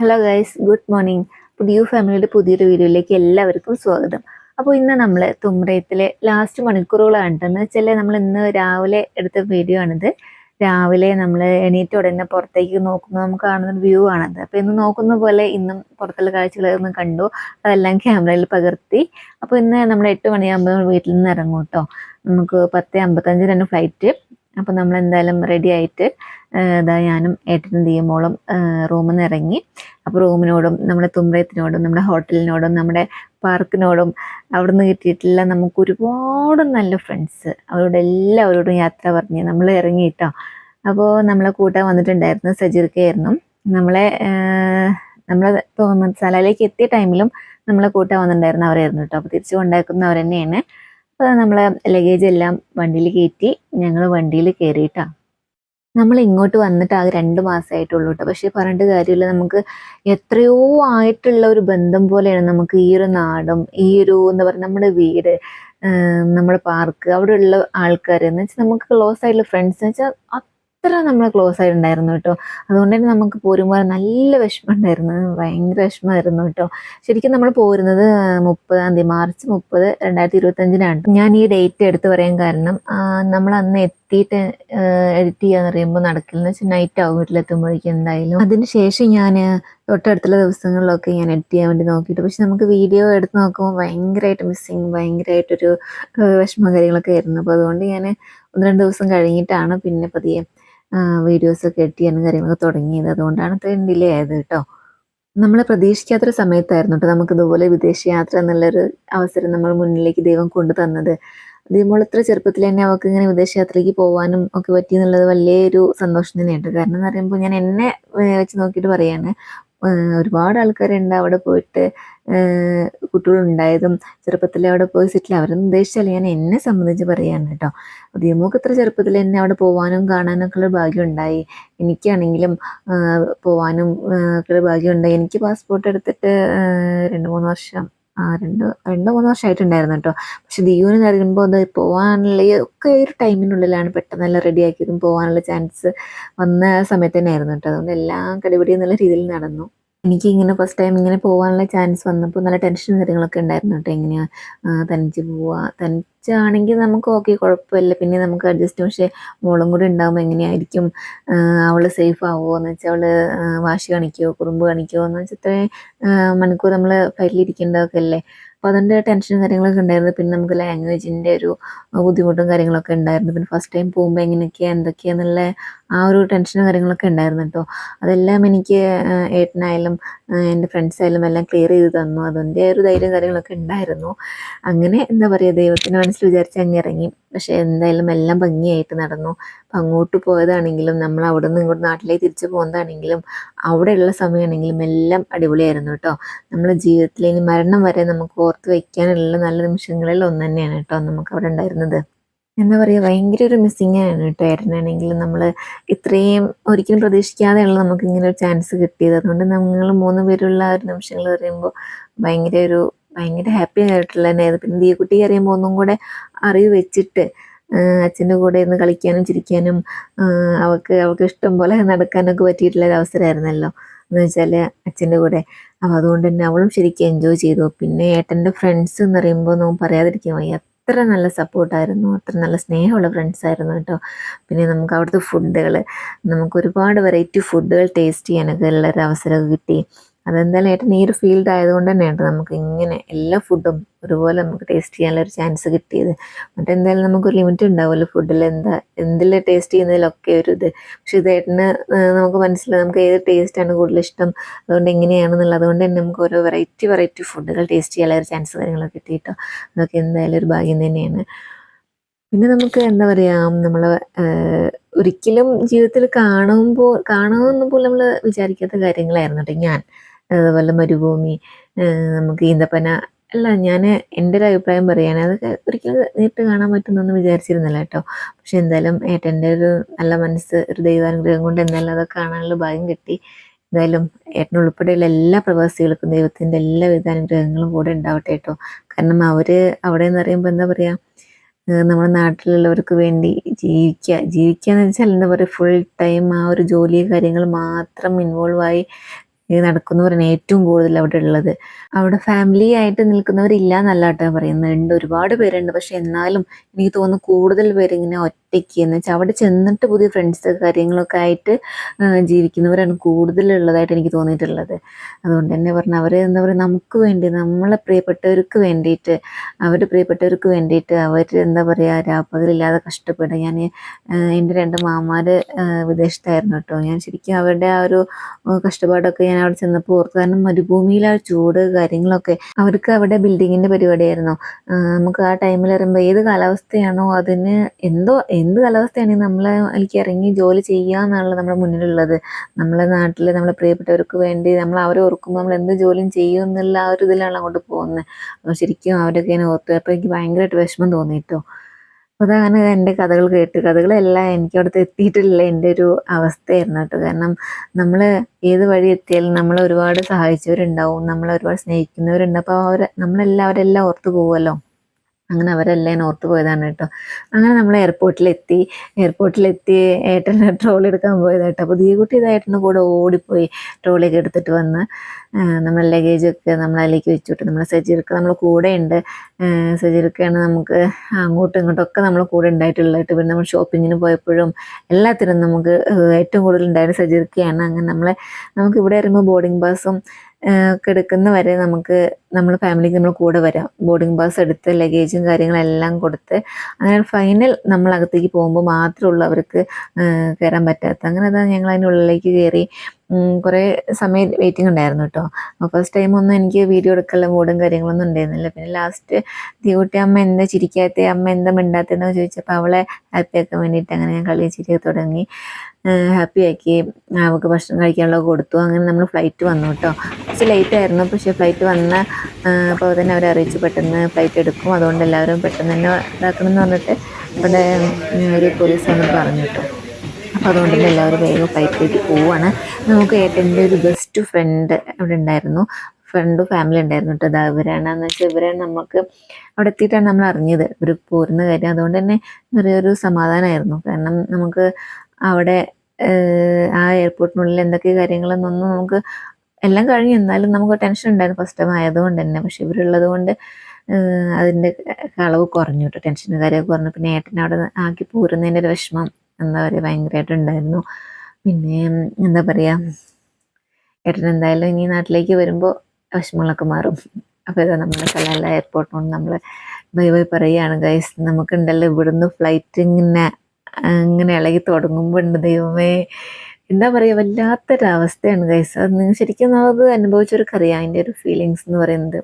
Hello guys good morning പുതിയ ഫാമിലിയുടെ പുതിയൊരു വീഡിയോയിലേക്ക് എല്ലാവർക്കും സ്വാഗതം. അപ്പോൾ ഇന്ന് നമ്മൾ തുമ്രയത്തിലെ ലാസ്റ്റ് മണിക്കൂറുകളാണ് എന്ന് വെച്ചാൽ നമ്മൾ ഇന്ന് രാവിലെ എടുത്ത വീഡിയോ ആണിത്. രാവിലെ നമ്മൾ എണീറ്റ് ഉടനെ പുറത്തേക്ക് നോക്കുമ്പോൾ നമുക്ക് കാണുന്ന വ്യൂ ആണത്. അപ്പോൾ ഇന്ന് നോക്കുന്ന പോലെ ഇന്നും പുറത്തുള്ള കാഴ്ചകളൊന്നും കണ്ടു. അതെല്ലാം ക്യാമറയിൽ പകർത്തി. അപ്പോൾ ഇന്ന് നമ്മൾ എട്ട് മണിയാകുമ്പോൾ വീട്ടിൽ നിന്ന് ഇറങ്ങും കേട്ടോ. നമുക്ക് പത്ത് അമ്പത്തഞ്ചിനാണ് ഫ്ലൈറ്റ് അപ്പോൾ നമ്മൾ എന്തായാലും റെഡി ആയിട്ട് ഇതാ ഞാനും ഏട്ടനും ദീയമോളും റൂമിൽ നിന്ന് ഇറങ്ങി. അപ്പോൾ റൂമിനോടും നമ്മുടെ തുമ്പ്രയത്തിനോടും നമ്മുടെ ഹോട്ടലിനോടും നമ്മുടെ പാർക്കിനോടും അവിടുന്ന് കിട്ടിയിട്ടുള്ള നമുക്ക് ഒരുപാട് നല്ല ഫ്രണ്ട്സ് അവരോട് എല്ലാവരോടും യാത്ര പറഞ്ഞ് നമ്മൾ ഇറങ്ങി കേട്ടോ അപ്പോൾ നമ്മളെ കൂട്ടാൻ വന്നിട്ടുണ്ടായിരുന്നു സജീർക്കയായിരുന്നു നമ്മളെ നമ്മളെ സലാലേക്ക് എത്തിയ ടൈമിലും നമ്മളെ കൂട്ടാൻ വന്നിട്ടുണ്ടായിരുന്നു അവരായിരുന്നു കേട്ടോ. അപ്പോൾ തിരിച്ചു കൊണ്ടാക്കുന്ന അവർ തന്നെയാണ്. അപ്പോൾ നമ്മളെ ലഗേജ് എല്ലാം വണ്ടിയിൽ കയറ്റി ഞങ്ങൾ വണ്ടിയിൽ കയറിയിട്ടാ നമ്മൾ ഇങ്ങോട്ട് വന്നിട്ട് ആ രണ്ട് മാസമായിട്ടുള്ളൂ കേട്ടോ പക്ഷെ പറഞ്ഞിട്ട് കാര്യമില്ല. നമുക്ക് എത്രയോ ആയിട്ടുള്ള ഒരു ബന്ധം പോലെയാണ് നമുക്ക് ഈ ഒരു നാടും ഈ ഒരു എന്താ പറയുക നമ്മുടെ വീട് നമ്മുടെ പാർക്ക് അവിടെയുള്ള ആൾക്കാർ എന്ന് വെച്ചാൽ നമുക്ക് ക്ലോസ് ആയിട്ടുള്ള ഫ്രണ്ട്സ് എന്ന് വെച്ചാൽ അത്ര നമ്മൾ ക്ലോസ് ആയിട്ടുണ്ടായിരുന്നു കേട്ടോ. അതുകൊണ്ട് തന്നെ നമുക്ക് പോരുമ്പോൾ നല്ല വിഷമം ഉണ്ടായിരുന്നു ഭയങ്കര വിഷമമായിരുന്നു കേട്ടോ. ശരിക്കും നമ്മൾ പോരുന്നത് മുപ്പതാം തീയതി മാർച്ച് മുപ്പത് രണ്ടായിരത്തി ഇരുപത്തഞ്ചിനാണ് ഞാൻ ഈ ഡേറ്റ് എടുത്തു പറയാൻ കാരണം നമ്മൾ അന്ന് എത്തിയിട്ട് എഡിറ്റ് ചെയ്യാന്ന് പറയുമ്പോൾ നടക്കില്ലെന്ന് വെച്ചാൽ നൈറ്റ് ആവും വീട്ടിലെത്തുമ്പോഴേക്കും എന്തായാലും. അതിന് ശേഷം ഞാൻ തൊട്ടടുത്തുള്ള ദിവസങ്ങളിലൊക്കെ ഞാൻ എഡിറ്റ് ചെയ്യാൻ വേണ്ടി നോക്കിയിട്ട് പക്ഷെ നമുക്ക് വീഡിയോ എടുത്ത് നോക്കുമ്പോൾ ഭയങ്കരമായിട്ട് മിസ്സിങ് ഭയങ്കരമായിട്ടൊരു വിഷമ കാര്യങ്ങളൊക്കെ ആയിരുന്നു. അപ്പോൾ അതുകൊണ്ട് ഞാൻ ഒന്ന് രണ്ട് ദിവസം കഴിഞ്ഞിട്ടാണ് പിന്നെ പതിയെ വീഡിയോസൊക്കെ ചെയ്യാനും കാര്യങ്ങളൊക്കെ തുടങ്ങിയത്. അതുകൊണ്ടാണ് ഇത്രയും ഡിലേ ആയത് കേട്ടോ. നമ്മൾ പ്രതീക്ഷിക്കാത്തൊരു സമയത്തായിരുന്നു കേട്ടോ നമുക്ക് ഇതുപോലെ വിദേശ യാത്ര എന്നുള്ളൊരു അവസരം നമ്മൾ മുന്നിലേക്ക് ദൈവം കൊണ്ടു തന്നത്. ദൈവമോൾ ഇത്ര ചെറുപ്പത്തിൽ തന്നെ അവൾക്ക് ഇങ്ങനെ വിദേശയാത്രയ്ക്ക് പോകാനും ഒക്കെ പറ്റി എന്നുള്ളത് വലിയൊരു സന്തോഷം തന്നെയുണ്ട് കാരണം എന്ന് പറയുമ്പോൾ ഞാൻ എന്നെ വെച്ച് നോക്കിയിട്ട് പറയാണ് ഒരുപാട് ആൾക്കാരുണ്ട് അവിടെ പോയിട്ട്. കുട്ടികളുണ്ടായതും ചെറുപ്പത്തിൽ അവിടെ പോയി സെറ്റിൽ അവരൊന്നും ഉദ്ദേശിച്ചാൽ ഞാൻ എന്നെ സംബന്ധിച്ച് പറയാണ് കേട്ടോ. ദിയമോക്ക് ഇത്ര ചെറുപ്പത്തിൽ എന്നെ അവിടെ പോകാനും കാണാനൊക്കെ ഉള്ള ഭാഗ്യം ഉണ്ടായി എനിക്കാണെങ്കിലും പോകാനും ഒക്കെ ഭാഗ്യം ഉണ്ടായി എനിക്ക് പാസ്പോർട്ട് എടുത്തിട്ട് രണ്ട് മൂന്ന് വർഷം രണ്ട് രണ്ട് മൂന്നോ വർഷമായിട്ടുണ്ടായിരുന്നു കേട്ടോ പക്ഷെ ദിയുവിന് നൽകുമ്പോൾ അത് പോകാനുള്ള ഒക്കെ ഒരു ടൈമിനുള്ളിലാണ് പെട്ടെന്ന് റെഡി ആക്കിയതും പോകാനുള്ള ചാൻസ് വന്ന സമയത്ത് തന്നെ ആയിരുന്നു കേട്ടോ അതുകൊണ്ട് എല്ലാം കടിപിടി എന്നുള്ള രീതിയിൽ നടന്നു. എനിക്ക് ഇങ്ങനെ ഫസ്റ്റ് ടൈം ഇങ്ങനെ പോകാനുള്ള ചാൻസ് വന്നപ്പോൾ നല്ല ടെൻഷൻ കാര്യങ്ങളൊക്കെ ഉണ്ടായിരുന്നു കേട്ടോ എങ്ങനെയാണ് തനിച്ച് പോവുക തനിച്ചാണെങ്കിൽ നമുക്ക് ഓക്കെ കുഴപ്പമില്ല. പിന്നെ നമുക്ക് അഡ്ജസ്റ്റ് പക്ഷേ മോളും കൂടി ഉണ്ടാകുമ്പോൾ എങ്ങനെയായിരിക്കും അവൾ സേഫ് ആവുമോ എന്ന് വെച്ചാൽ അവൾ വാശി കാണിക്കുമോ കുറുമ്പ് കാണിക്കുമോ എന്ന് വെച്ചാൽ ഇത്രയും മണിക്കൂർ നമ്മൾ ഫയലിരിക്കേണ്ടതൊക്കെ അല്ലേ? അപ്പോൾ അതിന്റെ ടെൻഷനും കാര്യങ്ങളൊക്കെ ഉണ്ടായിരുന്നു. പിന്നെ നമുക്ക് ലാംഗ്വേജിന്റെ ഒരു ബുദ്ധിമുട്ടും കാര്യങ്ങളൊക്കെ ഉണ്ടായിരുന്നു. പിന്നെ ഫസ്റ്റ് ടൈം പോകുമ്പോൾ എങ്ങനെയൊക്കെയാണ് എന്തൊക്കെയാന്നുള്ള ആ ഒരു ടെൻഷനും കാര്യങ്ങളൊക്കെ ഉണ്ടായിരുന്നു കേട്ടോ അതെല്ലാം എനിക്ക് ഏട്ടനായാലും എന്റെ ഫ്രണ്ട്സായാലും എല്ലാം ക്ലിയർ ചെയ്ത് തന്നു. അതിന്റെ ഒരു ധൈര്യം കാര്യങ്ങളൊക്കെ ഉണ്ടായിരുന്നു. അങ്ങനെ എന്താ പറയുക ദൈവത്തിന്റെ മനസ്സിൽ വിചാരിച്ച് അങ്ങ് ഇറങ്ങി. പക്ഷേ എന്തായാലും എല്ലാം ഭംഗിയായിട്ട് നടന്നു. അപ്പം അങ്ങോട്ട് പോയതാണെങ്കിലും നമ്മൾ അവിടെ നിന്ന് ഇങ്ങോട്ട് നാട്ടിലേക്ക് തിരിച്ചു പോകുന്നതാണെങ്കിലും അവിടെയുള്ള സമയമാണെങ്കിലും എല്ലാം അടിപൊളിയായിരുന്നു കേട്ടോ നമ്മളെ ജീവിതത്തിൽ ഇനി മരണം വരെ നമുക്ക് ഓർത്ത് വയ്ക്കാനുള്ള നല്ല നിമിഷങ്ങളിൽ ഒന്ന് തന്നെയാണ് കേട്ടോ നമുക്ക് അവിടെ ഉണ്ടായിരുന്നത്. എന്താ പറയുക ഭയങ്കര ഒരു മിസ്സിങ് ആണ് കേട്ടോ. ഏട്ടനാണെങ്കിലും നമ്മൾ ഇത്രയും ഒരിക്കലും പ്രതീക്ഷിക്കാതെയുള്ള നമുക്ക് ഇങ്ങനെ ഒരു ചാൻസ് കിട്ടിയത്. അതുകൊണ്ട് നമ്മൾ മൂന്ന് പേരുള്ള ഒരു നിമിഷങ്ങൾ പറയുമ്പോൾ ഭയങ്കര ഒരു ഭയങ്കര ഹാപ്പി ആയിട്ടുള്ള തന്നെയായിരുന്നു പിന്നെ ദീകുട്ടി അറിയുമ്പോൾ ഒന്നും കൂടെ അറിവ് വെച്ചിട്ട് അച്ഛന്റെ കൂടെ ഇന്ന് കളിക്കാനും ചിരിക്കാനും അവൾക്ക് അവൾക്ക് ഇഷ്ടം പോലെ നടക്കാനൊക്കെ പറ്റിയിട്ടുള്ള ഒരു അവസരമായിരുന്നല്ലോ എന്ന് വെച്ചാൽ അച്ഛന്റെ കൂടെ. അപ്പോൾ അതുകൊണ്ട് തന്നെ അവളും ശരിക്കും എൻജോയ് ചെയ്തു. പിന്നെ ഏട്ടന്റെ ഫ്രണ്ട്സ് എന്ന് പറയുമ്പോൾ നമുക്ക് പറയാതിരിക്കാൻ വയ്യ. അത്ര നല്ല സപ്പോർട്ടായിരുന്നു അത്ര നല്ല സ്നേഹമുള്ള ഫ്രണ്ട്സ് ആയിരുന്നു കേട്ടോ. പിന്നെ നമുക്ക് അവിടുത്തെ ഫുഡുകൾ നമുക്ക് ഒരുപാട് വെറൈറ്റി ഫുഡുകൾ ടേസ്റ്റ് ചെയ്യാനൊക്കെ ഉള്ളൊരു അവസരം കിട്ടി. അതെന്തായാലും ഏട്ടൻ ഈ ഒരു ഫീൽഡ് ആയതുകൊണ്ട് തന്നെയാണ് നമുക്ക് ഇങ്ങനെ എല്ലാ ഫുഡും ഒരുപോലെ നമുക്ക് ടേസ്റ്റ് ചെയ്യാനുള്ള ഒരു ചാൻസ് കിട്ടിയത്. മറ്റെന്തായാലും നമുക്കൊരു ലിമിറ്റ് ഉണ്ടാവുമല്ലോ ഫുഡിൽ എന്താ എന്തിൽ ടേസ്റ്റ് ചെയ്യുന്നതിലൊക്കെ ഒരു ഇത്. പക്ഷെ ഇത് ഏട്ടന് നമുക്ക് മനസ്സിലായി നമുക്ക് ഏത് ടേസ്റ്റാണ് കൂടുതൽ ഇഷ്ടം? അതുകൊണ്ട് എങ്ങനെയാണെന്നുള്ളത്. അതുകൊണ്ട് തന്നെ നമുക്ക് ഓരോ വെറൈറ്റി വെറൈറ്റി ഫുഡുകൾ ടേസ്റ്റ് ചെയ്യാനുള്ള ഒരു ചാൻസ് കാര്യങ്ങളൊക്കെ കിട്ടിയിട്ടോ അതൊക്കെ എന്തായാലും ഒരു ഭാഗ്യം തന്നെയാണ്. പിന്നെ നമുക്ക് എന്താ പറയുക നമ്മൾ ഒരിക്കലും ജീവിതത്തിൽ കാണുമ്പോൾ കാണുമെന്ന് പോലും നമ്മൾ വിചാരിക്കാത്ത കാര്യങ്ങളായിരുന്നു കേട്ടോ ഞാൻ. അതുപോലെ മരുഭൂമി നമുക്ക് ഈന്തപ്പന അല്ല ഞാൻ എന്റെ ഒരു അഭിപ്രായം പറയാൻ അതൊക്കെ ഒരിക്കലും നേരിട്ട് കാണാൻ പറ്റുമെന്നൊന്നും വിചാരിച്ചിരുന്നില്ല കേട്ടോ. പക്ഷെ എന്തായാലും ഏട്ടന്റെ ഒരു നല്ല മനസ്സ് ഒരു ദൈവാനുഗ്രഹം കൊണ്ട് എന്തായാലും അതൊക്കെ കാണാനുള്ള ഭാഗ്യം കിട്ടി. എന്തായാലും ഏട്ടനുൾപ്പെടെയുള്ള എല്ലാ പ്രവാസികൾക്കും ദൈവത്തിന്റെ എല്ലാവിധ അനുഗ്രഹങ്ങളും കൂടെ ഉണ്ടാവട്ടെ കേട്ടോ. കാരണം അവർ അവിടെ എന്ന് പറയുമ്പോൾ എന്താ പറയുക നമ്മുടെ നാട്ടിലുള്ളവർക്ക് വേണ്ടി ജീവിക്കുക ജീവിക്കുക എന്ന് വെച്ചാൽ എന്താ പറയുക ഫുൾ ടൈം ആ ഒരു ജോലി കാര്യങ്ങൾ മാത്രം ഇൻവോൾവ് ആയി നടക്കുന്നവരാണ് ഏറ്റവും കൂടുതൽ അവിടെ ഉള്ളത്. അവിടെ ഫാമിലി ആയിട്ട് നിൽക്കുന്നവരില്ല എന്നല്ല കേട്ടോ പറയുന്നുണ്ട് ഒരുപാട് പേരുണ്ട്. പക്ഷെ എന്നാലും എനിക്ക് തോന്നുന്നു കൂടുതൽ പേര് ഇങ്ങനെ ഒറ്റയ്ക്ക് എന്ന് വെച്ചാൽ അവിടെ ചെന്നിട്ട് പുതിയ ഫ്രണ്ട്സ് കാര്യങ്ങളൊക്കെ ആയിട്ട് ജീവിക്കുന്നവരാണ് കൂടുതലുള്ളതായിട്ട് എനിക്ക് തോന്നിയിട്ടുള്ളത്. അതുകൊണ്ട് തന്നെ പറഞ്ഞാൽ അവർ എന്താ പറയുക നമുക്ക് വേണ്ടി നമ്മളെ പ്രിയപ്പെട്ടവർക്ക് വേണ്ടിയിട്ട് അവരുടെ പ്രിയപ്പെട്ടവർക്ക് വേണ്ടിയിട്ട് അവർ എന്താ പറയുക രാപ്പകലില്ലാതെ കഷ്ടപ്പെടുക. ഞാൻ എന്റെ രണ്ട് മാമാർ വിദേശത്തായിരുന്നു കേട്ടോ. ഞാൻ ശരിക്കും അവരുടെ ആ ഒരു കഷ്ടപ്പാടൊക്കെ ഞാൻ അവിടെ ചെന്നപ്പോൾ ഓർത്തു കാരണം മരുഭൂമിയിലെ ആ ചൂട് കാര്യങ്ങളൊക്കെ അവർക്ക് അവിടെ ബിൽഡിങ്ങിന്റെ പരിപാടിയായിരുന്നു. നമുക്ക് ആ ടൈമിൽ വരുമ്പോൾ ഏത് കാലാവസ്ഥയാണോ അതിന് എന്തോ എന്ത് കാലാവസ്ഥയാണെങ്കിൽ നമ്മളെ എനിക്ക് ഇറങ്ങി ജോലി ചെയ്യുക എന്നുള്ളത് നമ്മുടെ മുന്നിലുള്ളത്. നമ്മളെ നാട്ടിൽ നമ്മളെ പ്രിയപ്പെട്ടവർക്ക് വേണ്ടി നമ്മൾ അവരെ ഓർക്കുമ്പോൾ നമ്മൾ എന്ത് ജോലിയും ചെയ്യും എന്നുള്ള ആ ഒരു ഇതിലാണ് അങ്ങോട്ട് പോകുന്നത്. അപ്പോൾ ശരിക്കും അവരൊക്കെ ഞാൻ ഓർത്തു. അപ്പോൾ എനിക്ക് ഭയങ്കരമായിട്ട് വിഷമം തോന്നിയിട്ടോ അപ്പോൾ അതങ്ങനെ എന്റെ കഥകൾ കേട്ട്. കഥകളെല്ലാം എനിക്ക് അവിടുത്തെ എത്തിയിട്ടില്ല. എന്റെ ഒരു അവസ്ഥയായിരുന്നു കേട്ടോ. കാരണം നമ്മൾ ഏത് വഴി എത്തിയാലും നമ്മളെ ഒരുപാട് സഹായിച്ചവരുണ്ടാവും. നമ്മളെ ഒരുപാട് സ്നേഹിക്കുന്നവരുണ്ട്. അപ്പോൾ അവർ നമ്മളെല്ലാവരെല്ലാം ഓർത്ത് പോകുമല്ലോ അങ്ങനെ അവരെല്ലാം ഓർത്ത് പോയതാണ് കേട്ടോ. അങ്ങനെ നമ്മൾ എയർപോർട്ടിലെത്തി. എയർപോർട്ടിലെത്തി ഏട്ടനെ ട്രോളി എടുക്കാൻ പോയത് കേട്ടോ. അപ്പോൾ ദീകുട്ടി ഇതായിട്ടിന് കൂടെ ഓടിപ്പോയി ട്രോളിയൊക്കെ എടുത്തിട്ട് വന്ന് നമ്മൾ ലഗേജ് ലഗേജൊക്കെ നമ്മൾ അതിലേക്ക് വെച്ചിട്ട് നമ്മൾ സജീർക്ക് നമ്മൾ കൂടെ ഉണ്ട്. സജീർക്കാണ് നമുക്ക് അങ്ങോട്ടും ഇങ്ങോട്ടും ഒക്കെ നമ്മൾ കൂടെ ഉണ്ടായിട്ടുള്ളത് പിന്നെ നമ്മൾ ഷോപ്പിങ്ങിന് പോയപ്പോഴും എല്ലാത്തിനും നമുക്ക് ഏറ്റവും കൂടുതൽ ഉണ്ടായിരുന്ന സജീർക്കയാണ് അങ്ങനെ നമ്മളെ നമുക്ക് ഇവിടെ വരുമ്പോൾ ബോർഡിംഗ് പാസും ഒക്കെ എടുക്കുന്ന വരെ നമുക്ക് നമ്മൾ ഫാമിലിക്ക് നമ്മൾ കൂടെ വരാം. ബോർഡിംഗ് പാസ് എടുത്ത് ലഗേജും കാര്യങ്ങളെല്ലാം കൊടുത്ത് അങ്ങനെ ഫൈനൽ നമ്മൾ അകത്തേക്ക് പോകുമ്പോൾ മാത്രമേ ഉള്ളൂ അവർക്ക് കയറാൻ പറ്റാത്ത. അങ്ങനെ അതാ ഞങ്ങൾ അതിന്റെ ഉള്ളിലേക്ക് കയറി കുറേ സമയം വെയിറ്റിംഗ് ഉണ്ടായിരുന്നു കേട്ടോ. അപ്പോൾ ഫസ്റ്റ് ടൈം ഒന്നും എനിക്ക് വീഡിയോ എടുക്കാനുള്ള മൂഡും കാര്യങ്ങളൊന്നും ഉണ്ടായിരുന്നില്ല. പിന്നെ ലാസ്റ്റ് തീകുട്ടി അമ്മ എന്താ ചിരിക്കാത്ത അമ്മ എന്താ മിണ്ടാത്തതെന്ന് ചോദിച്ചപ്പോൾ അവളെ ഹാപ്പിയാക്കാൻ വേണ്ടിയിട്ട് അങ്ങനെ ഞാൻ കളി ചിരിയൊക്കെ തുടങ്ങി. ഹാപ്പി ആക്കി അവൾക്ക് ഭക്ഷണം കഴിക്കാനുള്ള കൊടുത്തു. അങ്ങനെ നമ്മൾ ഫ്ലൈറ്റ് വന്നു കേട്ടോ കുറച്ച് ലേറ്റ് ആയിരുന്നു. പക്ഷേ ഫ്ലൈറ്റ് വന്ന അപ്പോൾ തന്നെ അവരെ അറിയിച്ചു. പെട്ടെന്ന് ഫ്ലൈറ്റ് എടുക്കും. അതുകൊണ്ട് എല്ലാവരും പെട്ടെന്ന് തന്നെ ഇതാക്കണം എന്ന് പറഞ്ഞിട്ട് ഇവിടെ ഒരു പോലീസ് വന്ന് പറഞ്ഞു കേട്ടോ അപ്പോൾ അതുകൊണ്ട് തന്നെ എല്ലാവരും വേഗം ഫ്ലൈറ്റിലേക്ക് പോവുകയാണ് നമുക്ക് ഏട്ടന്റെ ഒരു ബെസ്റ്റ് ഫ്രണ്ട് അവിടെ ഉണ്ടായിരുന്നു. ഫ്രണ്ട് ഫാമിലി ഉണ്ടായിരുന്നു കേട്ടോ അത് ഇവരാണെന്ന് വെച്ചാൽ ഇവരാണ് നമുക്ക് അവിടെ എത്തിയിട്ടാണ് നമ്മൾ അറിഞ്ഞത്. ഇവർ പോരുന്ന കാര്യം. അതുകൊണ്ട് തന്നെ ചെറിയൊരു സമാധാനമായിരുന്നു. കാരണം നമുക്ക് അവിടെ ആ എയർപോർട്ടിനുള്ളിൽ എന്തൊക്കെ കാര്യങ്ങളെന്നൊന്നും നമുക്ക് എല്ലാം കഴിഞ്ഞു. എന്നാലും നമുക്ക് ടെൻഷൻ ഉണ്ടായിരുന്നു ഫസ്റ്റ് ടൈം ആയതുകൊണ്ട് തന്നെ. പക്ഷെ ഇവരുള്ളത് കൊണ്ട് അതിന്റെ അളവ് കുറഞ്ഞു കേട്ടോ. ടെൻഷനും കാര്യമൊക്കെ കുറഞ്ഞു. പിന്നെ ഏട്ടനെ അവിടെ ആക്കി പോരുന്നതിന്റെ ഒരു വിഷമം എന്താ പറയുക ഭയങ്കരമായിട്ട് ഉണ്ടായിരുന്നു. പിന്നെ എന്താ പറയുക ഏട്ടൻ എന്തായാലും ഇനി നാട്ടിലേക്ക് വരുമ്പോൾ വിഷമങ്ങളൊക്കെ മാറും. അപ്പോൾ ഇതാ നമ്മുടെ കലാല എയർപോർട്ടിനോട് നമ്മൾ ബൈ ബൈ പറയുകയാണ് ഗൈസ് നമുക്കുണ്ടല്ലോ ഇവിടുന്ന് ഫ്ലൈറ്റ് ഇങ്ങനെ ഇങ്ങനെ ഇളകി തുടങ്ങുമ്പോൾ ഉണ്ട് ദൈവമേ. എന്താ പറയുക വല്ലാത്തൊരവസ്ഥയാണ് ഗൈസ് അത് നിങ്ങൾ ശരിക്കും അത് അനുഭവിച്ചവർക്കറിയാം അതിന്റെ ഒരു ഫീലിങ്സ് എന്ന് പറയുന്നത്.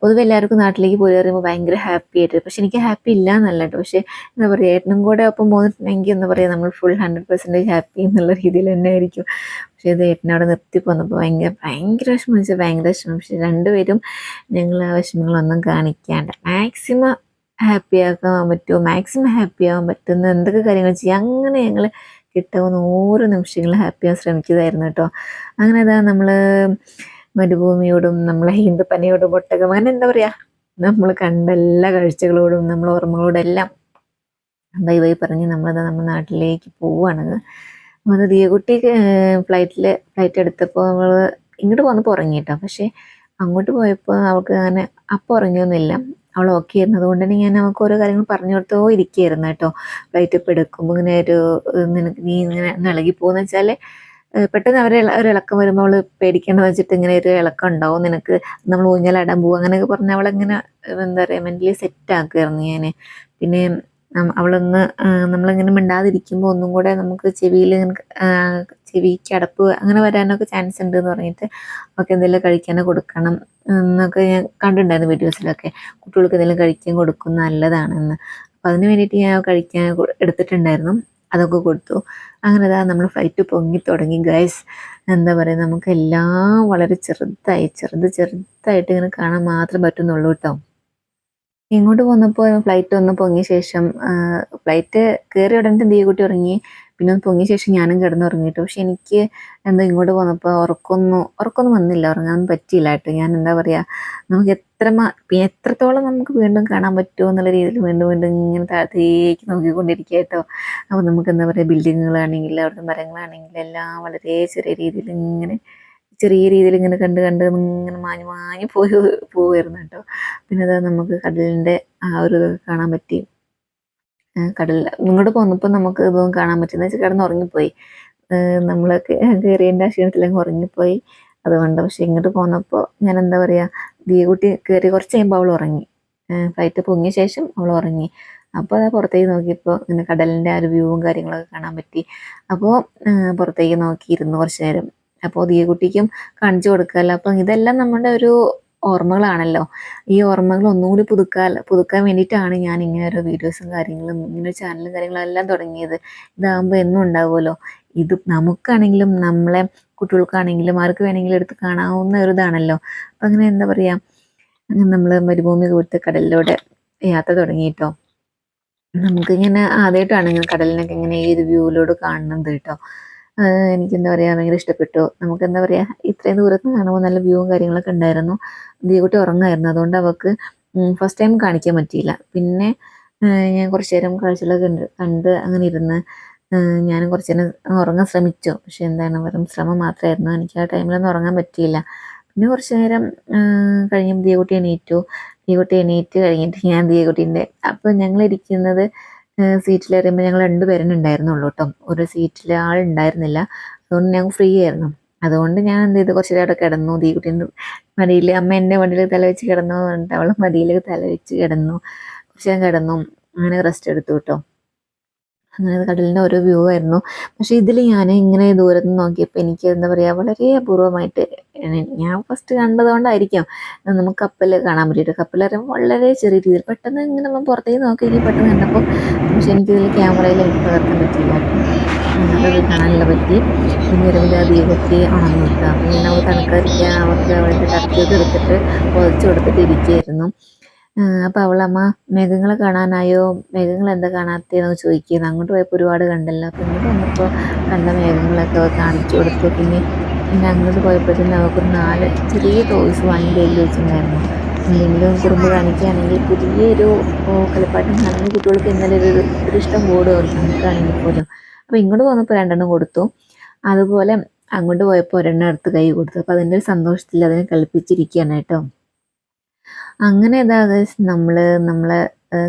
പൊതുവെ എല്ലാവർക്കും നാട്ടിലേക്ക് പോയി പറയുമ്പോൾ ഭയങ്കര ഹാപ്പി ആയിട്ട്. പക്ഷെ എനിക്ക് ഹാപ്പി ഇല്ല എന്നല്ല കേട്ടോ. പക്ഷേ എന്താ പറയുക ഏട്ടനും കൂടെ ഒപ്പം പോന്നിട്ടുണ്ടെങ്കിൽ എന്താ പറയുക നമ്മൾ ഫുൾ ഹൺഡ്രഡ് പെർസെന്റേജ് ഹാപ്പി എന്നുള്ള രീതിയിൽ തന്നെ ആയിരിക്കും. പക്ഷേ ഇത് ഏട്ടനെ അവിടെ നിർത്തി പോന്നപ്പോൾ ഭയങ്കര ഭയങ്കര വിഷമം. വെച്ചാൽ ഭയങ്കര വിഷമം. പക്ഷെ രണ്ടുപേരും ഞങ്ങൾ ആ വിഷമങ്ങളൊന്നും കാണിക്കാണ്ട്. മാക്സിമം ഹാപ്പി ആക്കാൻ പറ്റുമോ? മാക്സിമം ഹാപ്പി ആവാൻ പറ്റുന്ന എന്തൊക്കെ കാര്യങ്ങൾ ചെയ്യാം? അങ്ങനെ ഞങ്ങൾ കിട്ടാവുന്ന ഓരോ നിമിഷങ്ങളും ഹാപ്പി ആവാൻ ശ്രമിച്ചതായിരുന്നു കേട്ടോ. അങ്ങനെ അതാ നമ്മൾ മരുഭൂമിയോടും നമ്മളെ ഹിന്ദുപ്പനയോടും ഒട്ടകം അങ്ങനെ എന്താ പറയുക നമ്മൾ കണ്ട എല്ലാ കാഴ്ചകളോടും നമ്മളെ ഓർമ്മകളോടും എല്ലാം ബൈ ബൈ പറഞ്ഞ് നമ്മളത് നമ്മുടെ നാട്ടിലേക്ക് പോവുകയാണ് അത് ദിയകുട്ടി ഫ്ലൈറ്റിൽ ഫ്ലൈറ്റ് എടുത്തപ്പോൾ നമ്മൾ ഇങ്ങോട്ട് വന്നപ്പോൾ ഉറങ്ങി കേട്ടോ പക്ഷേ അങ്ങോട്ട് പോയപ്പോൾ അവൾക്ക് അങ്ങനെ അപ്പം ഉറങ്ങിയൊന്നുമില്ല. അവൾ ഓക്കെ ആയിരുന്നു. അതുകൊണ്ട് തന്നെ ഞാൻ അവൾക്ക് ഓരോ കാര്യങ്ങൾ പറഞ്ഞു കൊടുത്തോ ഇരിക്കുകയായിരുന്നു കേട്ടോ. ഫ്ലൈറ്റ് ഇപ്പോൾ എടുക്കുമ്പോൾ ഇങ്ങനെ ഒരു നിനക്ക് നീ ഇങ്ങനെ ഇളകി പോകുന്ന വെച്ചാൽ പെട്ടെന്ന് അവരെ ഒരു ഇളക്കം വരുമ്പോൾ അവൾ പേടിക്കേണ്ട വെച്ചിട്ട് ഇങ്ങനെ ഒരു ഇളക്കം ഉണ്ടാവും. നിനക്ക് നമ്മൾ ഊഞ്ഞാലാടാൻ പോകും അങ്ങനെയൊക്കെ പറഞ്ഞ് അവളെങ്ങനെ എന്താ പറയുക മെന്റലി സെറ്റ് ആക്കുമായിരുന്നു ഞാൻ പിന്നെ അവളൊന്ന് നമ്മളിങ്ങനെ മിണ്ടാതിരിക്കുമ്പോൾ ഒന്നും കൂടെ നമുക്ക് ചെവിയിൽ ചെവിക്ക് അടപ്പ് അങ്ങനെ വരാനൊക്കെ ചാൻസ് ഉണ്ട് എന്ന് പറഞ്ഞിട്ട് അവൾക്ക് എന്തെങ്കിലും കഴിക്കാനോ കൊടുക്കണം എന്നൊക്കെ ഞാൻ കണ്ടിട്ടുണ്ടായിരുന്നു വീഡിയോസിലൊക്കെ. കുട്ടികൾക്ക് എന്തെങ്കിലും കഴിക്കാൻ കൊടുക്കും നല്ലതാണെന്ന്. അപ്പോൾ അതിന് വേണ്ടിയിട്ട് ഞാൻ കഴിക്കാൻ എടുത്തിട്ടുണ്ടായിരുന്നു. അതൊക്കെ കൊടുത്തു. അങ്ങനെ അതാ നമ്മൾ ഫ്ലൈറ്റ് പൊങ്ങി തുടങ്ങി. ഗൈസ് എന്താ പറയുക നമുക്ക് എല്ലാം വളരെ ചെറുതായി ചെറുത് ചെറുതായിട്ട് ഇങ്ങനെ കാണാൻ മാത്രം പറ്റുന്നുള്ളൂ കേട്ടോ ഇങ്ങോട്ട് പോന്നപ്പോൾ ഫ്ലൈറ്റ് ഒന്ന് പൊങ്ങിയ ശേഷം ഫ്ലൈറ്റ് കയറി ഉടനെ ദീകുട്ടി ഉറങ്ങി. പിന്നെ ഒന്ന് പൊങ്ങിയ ശേഷം ഞാനും കിടന്നുറങ്ങി കേട്ടോ പക്ഷെ എനിക്ക് എന്താ ഇങ്ങോട്ട് പോന്നപ്പോൾ ഉറക്കൊന്നും ഉറക്കൊന്നും വന്നില്ല. ഉറങ്ങാൻ പറ്റിയില്ല കേട്ടോ. ഞാൻ എന്താ പറയുക നമുക്ക് എത്ര എത്രത്തോളം നമുക്ക് വീണ്ടും കാണാൻ പറ്റുമോ എന്നുള്ള രീതിയിൽ വീണ്ടും വീണ്ടും ഇങ്ങനെ താഴത്തേക്ക് നോക്കിക്കൊണ്ടിരിക്കുക കേട്ടോ. അപ്പോൾ നമുക്ക് എന്താ പറയുക ബിൽഡിങ്ങുകളാണെങ്കിൽ അവിടുത്തെ മരങ്ങളാണെങ്കിലും എല്ലാം വളരെ ചെറിയ രീതിയിൽ ഇങ്ങനെ ചെറിയ രീതിയിൽ ഇങ്ങനെ കണ്ട് കണ്ട് ഇങ്ങനെ മാഞ്ഞ് മാഞ്ഞ് പോയി പോവായിരുന്നു കേട്ടോ. പിന്നെ അത് നമുക്ക് കടലിന്റെ ആ ഒരു കാണാൻ പറ്റി. കടൽ ഇങ്ങോട്ട് പോന്നപ്പോൾ നമുക്ക് ഇതൊന്നും കാണാൻ പറ്റുന്ന വെച്ചാൽ കിടന്ന് ഉറങ്ങിപ്പോയി. നമ്മൾ കയറിയതിന്റെ ക്ഷീണത്തിലങ്ങ് ഉറങ്ങിപ്പോയി. അതുകൊണ്ട് പക്ഷെ ഇങ്ങോട്ട് പോന്നപ്പോൾ ഞാൻ എന്താ പറയുക ദീകുട്ടി കയറി കുറച്ച് കഴിയുമ്പോൾ അവൾ ഉറങ്ങി. ഫ്ലൈറ്റ് പൊങ്ങിയ ശേഷം അവൾ ഉറങ്ങി. അപ്പോൾ അത് പുറത്തേക്ക് നോക്കിയപ്പോൾ ഇങ്ങനെ കടലിന്റെ ആ ഒരു വ്യൂവും കാര്യങ്ങളൊക്കെ കാണാൻ പറ്റി. അപ്പോൾ പുറത്തേക്ക് നോക്കിയിരുന്നു കുറച്ച് നേരം. അപ്പോൾ ദീകുട്ടിക്കും കാണിച്ചു കൊടുക്കാമല്ലോ അപ്പം ഇതെല്ലാം നമ്മുടെ ഒരു ഓർമ്മകളാണല്ലോ. ഈ ഓർമ്മകൾ ഒന്നുകൂടി പുതുക്കാൻ പുതുക്കാൻ വേണ്ടിയിട്ടാണ് ഞാൻ ഇങ്ങനെ ഓരോ വീഡിയോസും കാര്യങ്ങളും ഇങ്ങനെ ചാനലും കാര്യങ്ങളും എല്ലാം തുടങ്ങിയത്. ഇതാകുമ്പോൾ എന്നും ഉണ്ടാവുമല്ലോ. ഇത് നമുക്കാണെങ്കിലും നമ്മളെ കുട്ടികൾക്കാണെങ്കിലും ആർക്ക് വേണമെങ്കിലും എടുത്ത് കാണാവുന്ന ഒരു ഇതാണല്ലോ. അപ്പം അങ്ങനെ എന്താ പറയുക നമ്മൾ മരുഭൂമി കൂടുതൽ കടലിലൂടെ യാത്ര തുടങ്ങിയിട്ടോ. നമുക്കിങ്ങനെ ആദ്യമായിട്ടാണ് ഇങ്ങനെ കടലിനൊക്കെ ഇങ്ങനെ ഈ ഒരു വ്യൂവിലൂടെ കാണുന്നത് കേട്ടോ. ആഹ് എനിക്ക് എന്താ പറയുക ഭയങ്കര ഇഷ്ടപ്പെട്ടു. നമുക്ക് എന്താ പറയുക ഇത്രയും ദൂരത്ത് കാണുമ്പോൾ നല്ല വ്യൂവും കാര്യങ്ങളൊക്കെ ഉണ്ടായിരുന്നു. ദീകുട്ടി ഉറങ്ങായിരുന്നു. അതുകൊണ്ട് അവൾക്ക് ഫസ്റ്റ് ടൈം കാണിക്കാൻ പറ്റിയില്ല. പിന്നെ ഞാൻ കുറച്ച് നേരം കാഴ്ചകളൊക്കെ കണ്ട് അങ്ങനെ ഇരുന്ന് ഞാനും കുറച്ച് നേരം ഉറങ്ങാൻ ശ്രമിച്ചു. പക്ഷെ എന്താണ് വെറും ശ്രമം മാത്രമായിരുന്നു. എനിക്ക് ആ ടൈമിലൊന്നും ഉറങ്ങാൻ പറ്റിയില്ല. പിന്നെ കുറച്ച് നേരം കഴിഞ്ഞ് ദീകുട്ടി എണീറ്റു. ദീകുട്ടി എണീറ്റ് കഴിഞ്ഞിട്ട് ഞാൻ ദീകുട്ടീന്റെ അപ്പോൾ ഞങ്ങൾ കയറുമ്പോൾ ഞങ്ങൾ രണ്ടുപേരും ഉണ്ടായിരുന്നുള്ളൂ കേട്ടോ. ഒരു സീറ്റിൽ ആളുണ്ടായിരുന്നില്ല അതുകൊണ്ട് ഞങ്ങൾ ഫ്രീ ആയിരുന്നു. അതുകൊണ്ട് ഞാൻ എന്ത് ചെയ്തു? കുറച്ച് നേരം കിടന്നു. ദീകുട്ടീന്റെ മടിയിൽ അമ്മ എന്റെ വണ്ടിയിൽ തല വെച്ച് കിടന്നു. പറഞ്ഞിട്ട് അവൾ മടിയിൽ തല വെച്ച് കിടന്നു. കുറച്ച് ഞാൻ കിടന്നു. അങ്ങനെ റെസ്റ്റ് എടുത്തു കേട്ടോ. അങ്ങനെ കടലിന്റെ ഓരോ വ്യൂ ആയിരുന്നു. പക്ഷേ ഇതിൽ ഞാൻ ഇങ്ങനെ ദൂരത്ത് നോക്കിയപ്പോൾ എനിക്ക് എന്താ പറയുക വളരെ അപൂർവമായിട്ട് ഞാൻ ഫസ്റ്റ് കണ്ടതുകൊണ്ടായിരിക്കാം നമുക്ക് കപ്പൽ കാണാൻ പറ്റിയിട്ട് കപ്പൽ പറയുമ്പോൾ വളരെ ചെറിയ രീതിയിൽ പെട്ടെന്ന് ഇങ്ങനെ നമ്മൾ പുറത്തേക്ക് നോക്കി പെട്ടെന്ന് കണ്ടപ്പോൾ പക്ഷെ എനിക്കിതിൽ ക്യാമറയിൽ എനിക്ക് പകർത്താൻ പറ്റില്ല അതൊക്കെ കാണാനുള്ള പറ്റി. ആ ദീപത്തി ഉണർന്നു നിൽക്കുക പിന്നെ നമ്മൾ തണുക്കാതിരിക്കാൻ അവർക്ക് അവളുടെ ടർക്കിയൊക്കെ എടുത്തിട്ട് പുതച്ച് കൊടുത്തിട്ട് ഇരിക്കുകയായിരുന്നു. അപ്പോൾ അവളമ്മ മേഘങ്ങളെ കാണാനായോ? മേഘങ്ങൾ എന്താ കാണാത്തതെന്ന് ചോദിക്കുന്നത് അങ്ങോട്ട് പോയപ്പോൾ ഒരുപാട് കണ്ടല്ലോ. അപ്പോൾ വന്നപ്പോൾ കണ്ട മേഘങ്ങളൊക്കെ കാണിച്ചു കൊടുത്തു. പിന്നെ പിന്നെ അങ്ങോട്ട് പോയപ്പോഴത്തേന് അവൾക്കൊരു നാല് ചെറിയ ടോയ്സ് വാങ്ങി കയ്യിൽ വെച്ചിട്ടുണ്ടായിരുന്നു. എന്തെങ്കിലും കുറുമ്പ് കാണിക്കുകയാണെങ്കിൽ പുതിയൊരു കളിപ്പാട്ടം കാണുന്ന കുട്ടികൾക്ക് ഇന്നലെ ഒരു ഒരു ഇഷ്ടം കൂടും നമുക്കാണെങ്കിൽ പോലും. അപ്പോൾ ഇങ്ങോട്ട് വന്നപ്പോൾ രണ്ടെണ്ണം കൊടുത്തു. അതുപോലെ അങ്ങോട്ട് പോയപ്പോൾ ഒരെണ്ണം എടുത്ത് കൈ കൊടുത്തു. അപ്പോൾ അതിന്റെ ഒരു സന്തോഷത്തിൽ അതിനെ കളിപ്പിച്ചിരിക്കുകയാണ് കേട്ടോ. അങ്ങനെ ഇതാ നമ്മൾ നമ്മളെ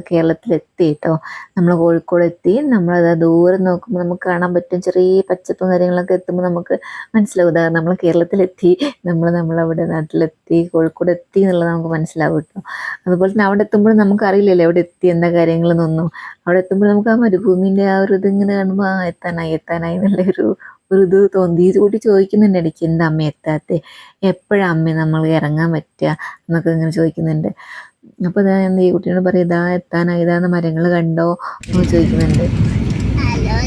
കേരളത്തിലെത്തി കേട്ടോ നമ്മൾ കോഴിക്കോട് എത്തി നമ്മളത് ദൂരം നോക്കുമ്പോൾ നമുക്ക് കാണാൻ പറ്റും. ചെറിയ പച്ചപ്പും കാര്യങ്ങളൊക്കെ എത്തുമ്പോൾ നമുക്ക് മനസ്സിലാവും. ഉദാഹരണം നമ്മൾ കേരളത്തിലെത്തി നമ്മൾ നമ്മളവിടെ നാട്ടിലെത്തി കോഴിക്കോട് എത്തി എന്നുള്ളത് നമുക്ക് മനസ്സിലാവും കേട്ടോ. അതുപോലെ തന്നെ അവിടെ എത്തുമ്പോൾ നമുക്ക് അറിയില്ലല്ലോ എവിടെ എത്തി എന്താ കാര്യങ്ങളെന്നൊന്നും അവിടെ എത്തുമ്പോൾ നമുക്ക് ആ മരുഭൂമിന്റെ ആ ഒരു ഇതിങ്ങനെ കാണുമ്പോൾ ആ എത്താനായി എത്താനായി എന്നുള്ളൊരു ഒരു ഇത് തോന്നി. കൂട്ടി ചോദിക്കുന്നുണ്ട് ഇടയ്ക്ക് എന്താ അമ്മ എത്താത്തെ? എപ്പോഴാണ് അമ്മ നമ്മൾ ഇറങ്ങാൻ പറ്റുക എന്നൊക്കെ ഇങ്ങനെ ചോദിക്കുന്നുണ്ട്. അപ്പോൾ ഇതാ എന്ത് ഈ കുട്ടിയോട് പറയും ഇതാ എത്താനായി ഇതാന്ന് മരങ്ങൾ കണ്ടോ? എന്ന് ചോദിക്കുന്നുണ്ട്. ഹലോ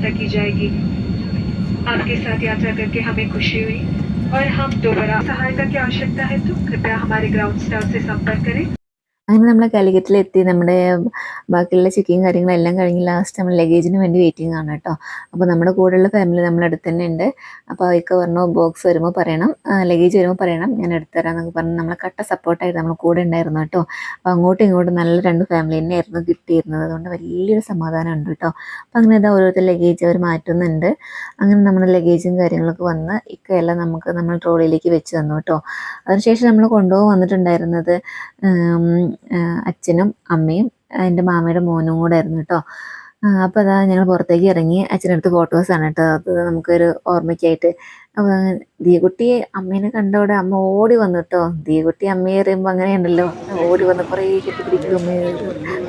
सहायता की जाएगी। आपके साथ यात्रा करके हमें खुशी हुई और हम दोबारा सहायता की आवश्यकता है तो कृपया हमारे ग्राउंड स्टाफ से संपर्क करें। അങ്ങനെ നമ്മൾ കാലിക്കറ്റിലെത്തി നമ്മുടെ ബാക്കിയുള്ള ചെക്കിങ് കാര്യങ്ങളെല്ലാം കഴിഞ്ഞ് ലാസ്റ്റ് നമ്മൾ ലഗേജിന് വേണ്ടി വെയിറ്റിംഗ് ആണ് കേട്ടോ അപ്പോൾ നമ്മുടെ കൂടെയുള്ള ഫാമിലി നമ്മുടെ അടുത്ത് തന്നെ ഉണ്ട്. അപ്പോൾ അവർക്ക് പറഞ്ഞു ബോക്സ് വരുമ്പോൾ പറയണം. ലഗേജ് വരുമ്പോൾ പറയണം. ഞാൻ എടുത്തുതരാമെന്നൊക്കെ പറഞ്ഞ് നമ്മളെ കട്ട സപ്പോർട്ടായിട്ട് നമ്മൾ കൂടെ ഉണ്ടായിരുന്നു കേട്ടോ അപ്പോൾ അങ്ങോട്ടും ഇങ്ങോട്ടും നല്ല രണ്ട് ഫാമിലി തന്നെയായിരുന്നു കിട്ടിയിരുന്നത്. അതുകൊണ്ട് വലിയൊരു സമാധാനം ഉണ്ട് കേട്ടോ അപ്പോൾ അങ്ങനെ ഇതാ ഓരോരുത്തർ ലഗേജ് അവർ മാറ്റുന്നുണ്ട്. അങ്ങനെ നമ്മുടെ ലഗേജും കാര്യങ്ങളൊക്കെ വന്ന് ഇക്കയെല്ലാം നമുക്ക് നമ്മൾ ട്രോളിയിലേക്ക് വെച്ച് തന്നു കേട്ടോ അതിനുശേഷം നമ്മൾ കൊണ്ടുപോകാൻ വന്നിട്ടുണ്ടായിരുന്നത് അച്ഛനും അമ്മയും എന്റെ മാമയുടെ മോനും കൂടെ ആയിരുന്നു കേട്ടോ. അപ്പോൾ അതാ ഞങ്ങൾ പുറത്തേക്ക് ഇറങ്ങി അച്ഛനടുത്ത് ആണ് കേട്ടോ. അത് നമുക്കൊരു ഓർമ്മയ്ക്കായിട്ട്. അപ്പോൾ ദീകുട്ടി അമ്മേനെ കണ്ടവിടെ അമ്മ ഓടി വന്നു കേട്ടോ. ദീകുട്ടി അമ്മയെ അറിയുമ്പോൾ അങ്ങനെയുണ്ടല്ലോ ഓടി വന്ന് കുറേ കെട്ടിപ്പിടിക്കും. അമ്മയെ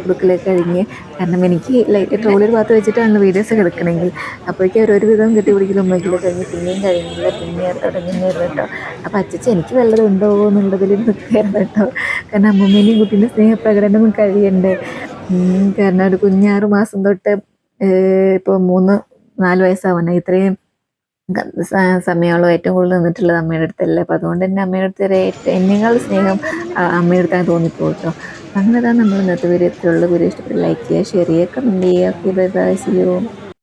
ഉടുക്കിലേക്ക് കഴിഞ്ഞ് കാരണം എനിക്ക് ലൈറ്റ് ട്രോളിൽ ഭാഗത്ത് വെച്ചിട്ടാണ് വീഡിയോസ് ഒക്കെ എടുക്കണമെങ്കിൽ അപ്പോഴേക്കും അവർ ഒരുവിധം കെട്ടിപ്പിടിക്കലും ഉമ്മയ്ക്കിൽ കഴിഞ്ഞ് പിന്നെയും കഴിഞ്ഞില്ല പിന്നെ തുടങ്ങുന്നതായിരുന്നു കേട്ടോ. അപ്പോൾ അച്ചച്ച എനിക്ക് വല്ലതും ഉണ്ടോ എന്നുള്ളതിൽ നിൽക്കുകയായിരുന്നു കേട്ടോ. കാരണം അമ്മമ്മേനെയും കുട്ടീന്റെ സ്നേഹപ്രകടനം കഴിയണ്ടേ. കാരണം ഒരു കുഞ്ഞാറ് മാസം തൊട്ട് ഇപ്പോൾ മൂന്ന് നാല് വയസ്സാവുന്ന. ഇത്രയും സമയമുള്ള ഏറ്റവും കൂടുതൽ നിന്നിട്ടുള്ളത് അമ്മയുടെ അടുത്തല്ലേ. അപ്പം അതുകൊണ്ട് തന്നെ അമ്മയുടെ അടുത്ത് ഒരു എന്നേക്കാൾ സ്നേഹം അമ്മയുടെ അടുത്താണ് തോന്നിപ്പോകും കേട്ടോ. അങ്ങനെ തന്നെ നമ്മൾ ഇന്നത്തെ വീഡിയോ എത്രയുള്ള വീഡിയോ ഇഷ്ടപ്പെട്ട് ലൈക്ക് ചെയ്യുക ഷെയർ ചെയ്യുക കമന്റ് ചെയ്യുക. Okay you